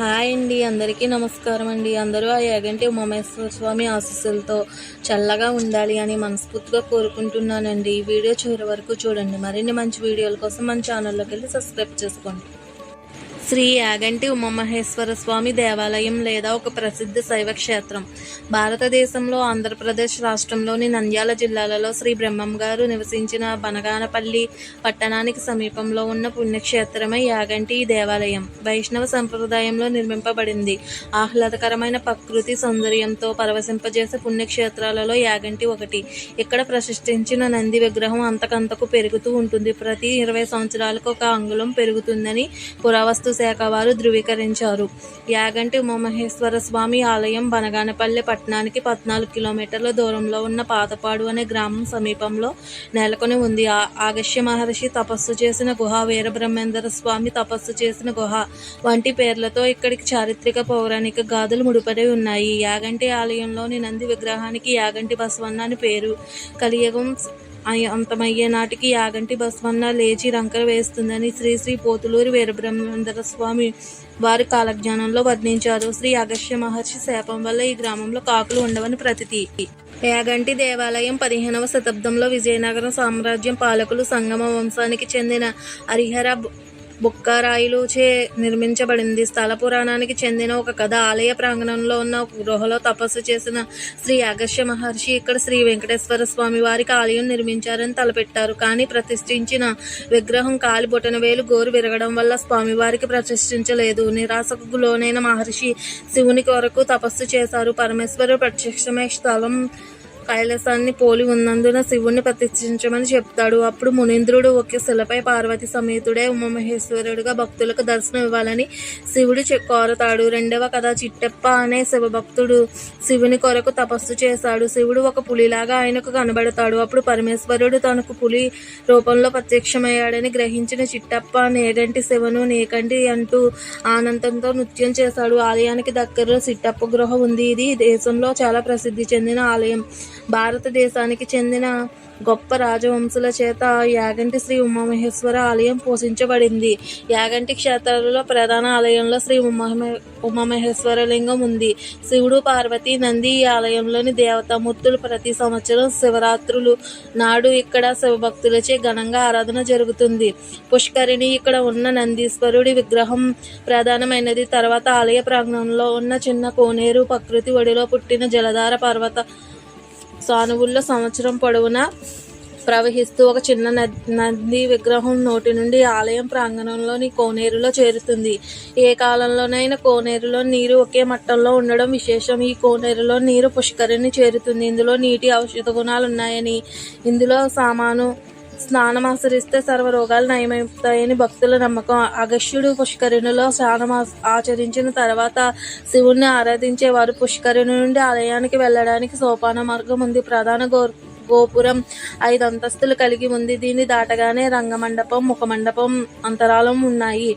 Hi అండి అందరికీ నమస్కారం అండి. అందరూ ఆ యాగంటి ఉమామేశ్వర స్వామి ఆశీస్సులతో చల్లగా ఉండాలి అని మనస్ఫూర్తిగా కోరుకుంటున్నానండి. ఈ వీడియో చివరి వరకు చూడండి. మరిన్ని మంచి వీడియోల కోసం మన ఛానల్లోకి వెళ్ళి సబ్స్క్రైబ్ చేసుకోండి. శ్రీ యాగంటి ఉమామహేశ్వర స్వామి దేవాలయం లేదా ఒక ప్రసిద్ధ శైవ క్షేత్రం. భారతదేశంలో ఆంధ్రప్రదేశ్ రాష్ట్రంలోని నంద్యాల జిల్లాలలో శ్రీ బ్రహ్మం గారు నివసించిన బనగానపల్లి పట్టణానికి సమీపంలో ఉన్న పుణ్యక్షేత్రమే యాగంటి ఈ దేవాలయం. వైష్ణవ సంప్రదాయంలో నిర్మింపబడింది. ఆహ్లాదకరమైన ప్రకృతి సౌందర్యంతో పరవశింపజేసే పుణ్యక్షేత్రాలలో యాగంటి ఒకటి. ఇక్కడ ప్రతిష్ఠించిన నంది విగ్రహం అంతకంతకు పెరుగుతూ ఉంటుంది. ప్రతి ఇరవై సంవత్సరాలకు ఒక అంగుళం పెరుగుతుందని పురావస్తు శాఖ వారు ధృవీకరించారు. యాగంటి ఉమామహేశ్వర స్వామి ఆలయం బనగానపల్లె పట్టణానికి పద్నాలుగు కిలోమీటర్ల దూరంలో ఉన్న పాతపాడు అనే గ్రామం సమీపంలో నెలకొని ఉంది. ఆ- ఆగస్య మహర్షి తపస్సు చేసిన గుహ వీరబ్రహ్మేంద్ర స్వామి తపస్సు చేసిన గుహ వంటి పేర్లతో ఇక్కడికి చారిత్రక పౌరాణిక గాథలు ముడిపడి ఉన్నాయి. యాగంటి ఆలయంలోని నంది విగ్రహానికి యాగంటి బసవన్న అని పేరు కలియుగం అంతమయ్యే నాటికి యాగంటి బసవన్న లేచి రంకర వేస్తుందని శ్రీ శ్రీ పోతులూరి వీరబ్రహ్మేంద్ర స్వామి వారి కాలజ్ఞానంలో వర్ణించారు. శ్రీ అగస్య మహర్షి శాపం వల్ల ఈ గ్రామంలో కాకులు ఉండవని ప్రతితి. యాగంటి దేవాలయం పదిహేనవ శతాబ్దంలో విజయనగరం సామ్రాజ్యం పాలకులు సంగమ వంశానికి చెందిన హరిహర బు- చే నిర్మించబడింది. స్థల పురాణానికి చెందిన ఒక కథ. ఆలయ ప్రాంగణంలో ఉన్న ఒక గృహలో తపస్సు చేసిన శ్రీ అగస్య మహర్షి ఇక్కడ శ్రీ వెంకటేశ్వర స్వామి వారికి ఆలయం నిర్మించారని తలపెట్టారు. కానీ ప్రతిష్ఠించిన విగ్రహం కాలి వేలు గోరు విరగడం వల్ల స్వామివారికి ప్రతిష్ఠించలేదు. నిరాశకు లోనైన మహర్షి శివుని కొరకు తపస్సు చేశారు. పరమేశ్వరుడు ప్రత్యక్షమే స్థలం కైలాసాన్ని పోలి ఉన్నందున శివుణ్ణి ప్రతిష్ఠించమని చెప్తాడు. అప్పుడు మునీంద్రుడు ఒకే శిలపై పార్వతి సమేతుడే ఉమామహేశ్వరుడుగా భక్తులకు దర్శనం ఇవ్వాలని శివుడు కోరతాడు. రెండవ కథ చిట్టెప్ప అనే శివభక్తుడు శివుని కొరకు తపస్సు చేశాడు. శివుడు ఒక పులిలాగా ఆయనకు కనబడతాడు. అప్పుడు పరమేశ్వరుడు తనకు పులి రూపంలో ప్రత్యక్షమయ్యాడని గ్రహించిన చిట్టప్ప నేగంటి శివను? నేకంటి అంటూ ఆనందంతో నృత్యం చేశాడు. ఆలయానికి దగ్గరలో చిట్టప్ప గృహ ఉంది. ఇది దేశంలో చాలా ప్రసిద్ధి చెందిన ఆలయం. భారతదేశానికి చెందిన గొప్ప రాజవంశుల చేత యాగంటి శ్రీ ఉమామహేశ్వర ఆలయం పోషించబడింది. యాగంటి క్షేత్రాలలో ప్రధాన ఆలయంలో శ్రీ ఉమామహే ఉమామహేశ్వర లింగం ఉంది. శివుడు పార్వతి నంది ఈ ఆలయంలోని దేవతామూర్తులు ప్రతి సంవత్సరం శివరాత్రులు నాడు ఇక్కడ శివభక్తులచే ఘనంగా ఆరాధన జరుగుతుంది. పుష్కరిణి ఇక్కడ ఉన్న నందీశ్వరుడి విగ్రహం ప్రధానమైనది. తర్వాత ఆలయ ప్రాంగణంలో ఉన్న చిన్న కోనేరు ప్రకృతి ఒడిలో పుట్టిన జలధార పర్వత సానువుల్లో సంవత్సరం పొడవునా ప్రవహిస్తూ ఒక చిన్న నది నంది విగ్రహం నోటి నుండి ఆలయం ప్రాంగణంలోని కోనేరులో చేరుతుంది. ఏ కాలంలోనైనా కోనేరులో నీరు ఒకే మట్టంలో ఉండడం విశేషం. ఈ కోనేరులో నీరు పుష్కరిణి చేరుతుంది. ఇందులో నీటి ఔషధ గుణాలు ఉన్నాయని ఇందులో సామాను స్నానం ఆచరిస్తే సర్వ రోగాలు నయమవుతాయని భక్తుల నమ్మకం. అగస్యుడు పుష్కరిణిలో స్నానం ఆచరించిన తర్వాత శివుణ్ణి ఆరాధించేవారు పుష్కరిణి నుండి ఆలయానికి వెళ్ళడానికి సోపాన మార్గం ఉంది. ప్రధాన గో గోపురం ఐదు అంతస్తులు కలిగి ఉంది. దీన్ని దాటగానే రంగమండపం ముఖమండపం అంతరాలం ఉన్నాయి.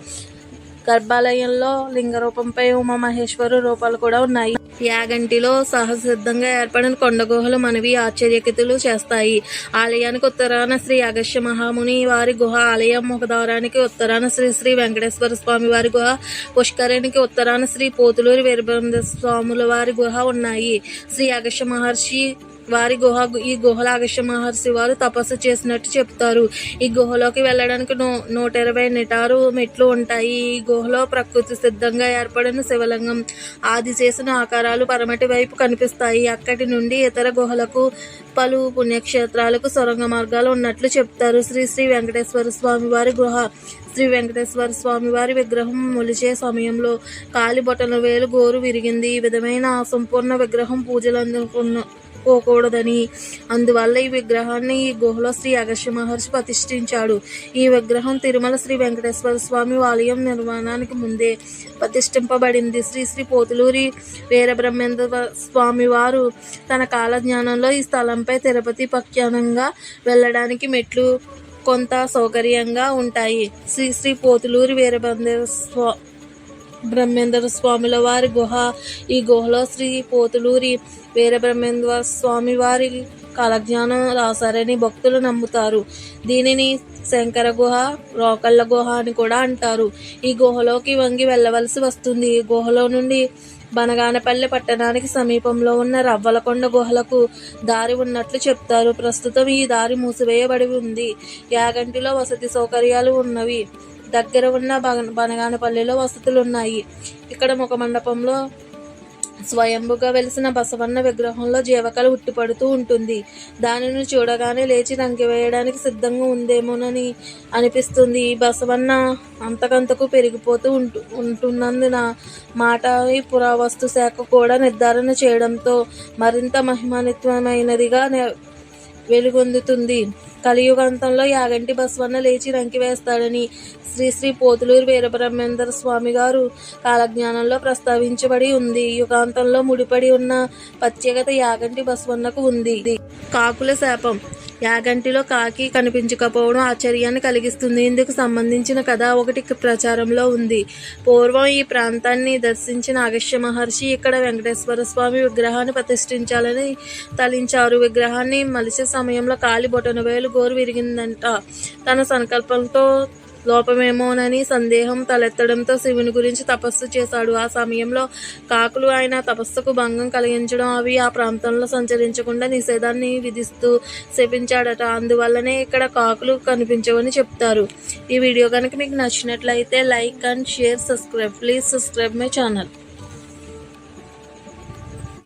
గర్భాలయంలో లింగ రూపంపై ఉమామహేశ్వరు రూపాలు కూడా ఉన్నాయి. యాగంటిలో సహసిద్ధంగా ఏర్పడిన కొండ గుహలు మనవి ఆశ్చర్యకితులు చేస్తాయి. ఆలయానికి ఉత్తరాన శ్రీ అగస్య మహాముని వారి గుహ ఆలయం ముఖద్వారానికి ఉత్తరాన శ్రీ శ్రీ వెంకటేశ్వర స్వామి వారి గుహ పుష్కరిణికి ఉత్తరాన శ్రీ పోతులూరి వీరబ్రహ్మ స్వాముల వారి గుహ ఉన్నాయి. శ్రీ అగస్య మహర్షి వారి గుహ ఈ గుహలో అగస్త్య మహర్షి వారు తపస్సు చేసినట్టు చెప్తారు. ఈ గుహలోకి వెళ్ళడానికి నూ నూట ఇరవై నిటారు మెట్లు ఉంటాయి. ఈ గుహలో ప్రకృతి సిద్ధంగా ఏర్పడిన శివలింగం ఆది చేసిన ఆకారాలు పరమటి వైపు కనిపిస్తాయి. అక్కడి నుండి ఇతర గుహలకు పలు పుణ్యక్షేత్రాలకు సొరంగ మార్గాలు ఉన్నట్లు చెప్తారు. శ్రీ శ్రీ వెంకటేశ్వర స్వామి వారి గుహ. శ్రీ వెంకటేశ్వర స్వామి వారి విగ్రహం మొలిచే సమయంలో కాలి బొటన వేలు గోరు విరిగింది. ఈ విధమైన అసంపూర్ణ విగ్రహం పూజలు అందుకున్న పోకూడదని. అందువల్ల ఈ విగ్రహాన్ని ఈ గుహలో శ్రీ అగస్య మహర్షి ప్రతిష్ఠించాడు. ఈ విగ్రహం తిరుమల శ్రీ వెంకటేశ్వర స్వామి ఆలయం నిర్మాణానికి ముందే ప్రతిష్ఠింపబడింది. శ్రీ శ్రీ పోతులూరి వీరబ్రహ్మేంద్ర స్వామి వారు తన కాలజ్ఞానంలో ఈ స్థలంపై తిరుపతి పఖ్యానంగా వెళ్ళడానికి మెట్లు కొంత సౌకర్యంగా ఉంటాయి. శ్రీ శ్రీ పోతులూరి వీరభద్ర స్వా బ్రహ్మేంద్ర స్వాముల వారి గుహ. ఈ గుహలో శ్రీ పోతులూరి వీరబ్రహ్మేంద్ర స్వామి వారి కాలజ్ఞానం రాశారని భక్తులు నమ్ముతారు. దీనిని శంకర గుహ రోకళ్ళ గుహ అని కూడా అంటారు. ఈ గుహలోకి వంగి వెళ్ళవలసి వస్తుంది. ఈ గుహలో నుండి బనగానపల్లి పట్టణానికి సమీపంలో ఉన్న రవ్వలకొండ గుహలకు దారి ఉన్నట్లు చెప్తారు. ప్రస్తుతం ఈ దారి మూసివేయబడి ఉంది. యాగంటిలో వసతి సౌకర్యాలు ఉన్నవి. దగ్గర ఉన్న బన బనగానపల్లిలో వసతులు ఉన్నాయి ఇక్కడ ముఖ మండపంలో స్వయంభుగా వెలిసిన బసవన్న విగ్రహంలో జీవకళ ఉట్టిపడుతూ ఉంటుంది. దానిని చూడగానే లేచి రంకివేయడానికి సిద్ధంగా ఉందేమోనని అనిపిస్తుంది. ఈ బసవన్న అంతకంతకు పెరిగిపోతూ ఉంటు ఉంటున్నందున మాట పురావస్తు శాఖ కూడా నిర్ధారణ చేయడంతో మరింత మహిమాన్వితమైనదిగా వెలుగొందుతుంది. కలియుగాంతంలో యాగంటి బస్వన్న లేచి రంకి వేస్తాడని శ్రీ శ్రీ పోతులూరు వీరబ్రహ్మేందర్ స్వామి గారు కాలజ్ఞానంలో ప్రస్తావించబడి ఉంది. యుగాంతంలో ముడిపడి ఉన్న ప్రత్యేకత యాగంటి బసవన్నకు ఉంది. కాకుల శాపం. యాగంటిలో కాకి కనిపించకపోవడం ఆశ్చర్యాన్ని కలిగిస్తుంది. ఇందుకు సంబంధించిన కథ ఒకటి ప్రచారంలో ఉంది. పూర్వం ఈ ప్రాంతాన్ని దర్శించిన అగస్య మహర్షి ఇక్కడ వెంకటేశ్వర స్వామి విగ్రహాన్ని ప్రతిష్ఠించాలని తలించారు. విగ్రహాన్ని మలిసే సమయంలో కాలి బొటన వేలు గోరు విరిగిందంట. తన సంకల్పంతో లోపమేమోనని సందేహం తలెత్తడంతో శివుని గురించి తపస్సు చేశాడు. ఆ సమయంలో కాకులు ఆయన తపస్సుకు భంగం కలిగించడం అవి ఆ ప్రాంతంలో సంచరించకుండా నిషేధాన్ని విధిస్తూ శపించాడట. అందువల్లనే ఇక్కడ కాకులు కనిపించవని చెప్తారు. ఈ వీడియో కనుక మీకు నచ్చినట్లయితే like and share subscribe. Please subscribe my channel.